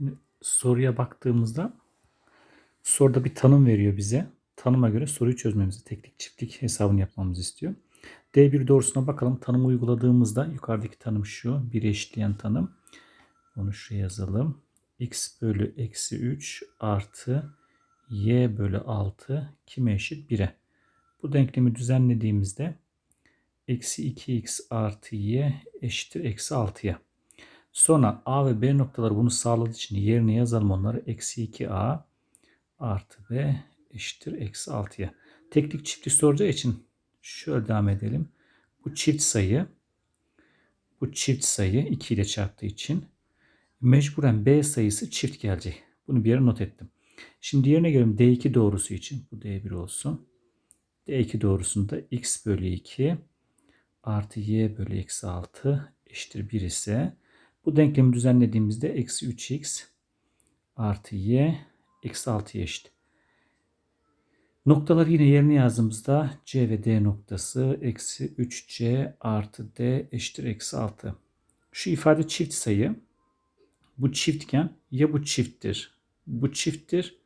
Şimdi soruya baktığımızda soruda bir tanım veriyor bize. Tanıma göre soruyu çözmemizi, teklik çiftlik hesabını yapmamızı istiyor. D1 doğrusuna bakalım. Tanımı uyguladığımızda yukarıdaki tanım şu. Bir eşitleyen tanım. Onu şuraya yazalım. x bölü eksi 3 artı y bölü 6 kime eşit? 1'e. Bu denklemi düzenlediğimizde eksi 2x artı y eşittir eksi 6'ya. Sonra A ve B noktaları bunu sağladığı için yerine yazalım onları. Eksi 2A artı B eşittir eksi 6'ya. Teklik çiftlik soracağı için şöyle devam edelim. Bu çift sayı bu çift sayı 2 ile çarptığı için mecburen B sayısı çift gelecek. Bunu bir yere not ettim. Şimdi diğerine gelelim. D2 doğrusu için. Bu D1 olsun. D2 doğrusunda x bölü 2 artı y bölü eksi 6 eşittir 1 ise bu denklemi düzenlediğimizde eksi 3x artı y eksi 6'ya eşit. Noktaları yine yerine yazdığımızda c ve d noktası eksi 3c artı d eşittir eksi 6. Şu ifade çift sayı. Bu çiftken ya bu çifttir, bu çifttir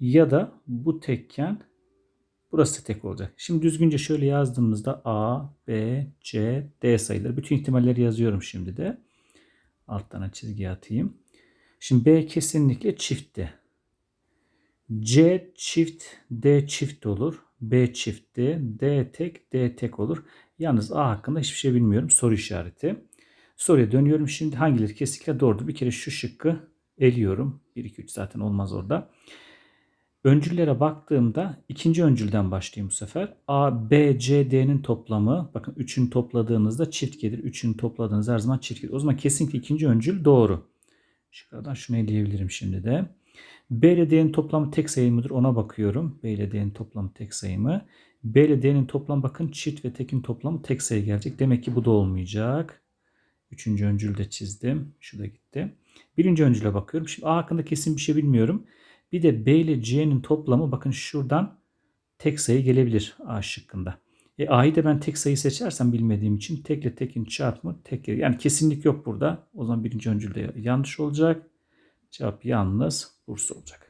ya da bu tekken burası tek olacak. Şimdi düzgünce şöyle yazdığımızda a, b, c, d sayıları. Bütün ihtimalleri yazıyorum şimdi de. Alttan çizgi atayım. Şimdi B kesinlikle çiftti. C çift, D çift olur. B çiftti. D tek, D tek olur. Yalnız A hakkında hiçbir şey bilmiyorum. Soru işareti. Soruya dönüyorum. Şimdi hangileri kesinlikle doğrudur? Bir kere şu şıkkı eliyorum. 1, 2, 3 zaten olmaz orada. Öncüllere baktığımda ikinci öncülden başlayayım bu sefer. A, B, C, D'nin toplamı bakın 3'ün topladığınızda çift gelir. 3'ün topladığınız her zaman çift gelir. O zaman kesinlikle ikinci öncül doğru. Şuradan şunu eleyebilirim şimdi de. B ile D'nin toplamı tek sayı mıdır ona bakıyorum. B ile D'nin toplamı tek sayı mı? B ile D'nin toplamı bakın çift ve tekin toplamı tek sayı gelecek. Demek ki bu da olmayacak. Üçüncü öncül de çizdim. Şu da gitti. Birinci öncüle bakıyorum. Şimdi A hakkında kesin bir şey bilmiyorum. Bir de B ile C'nin toplamı bakın şuradan tek sayı gelebilir A şıkkında. E A'yı da ben tek sayı seçersem bilmediğim için tek ile tekin çarpımı tek gelir. Yani kesinlik yok burada. O zaman birinci öncülde yanlış olacak. Cevap yalnız Bursa olacak.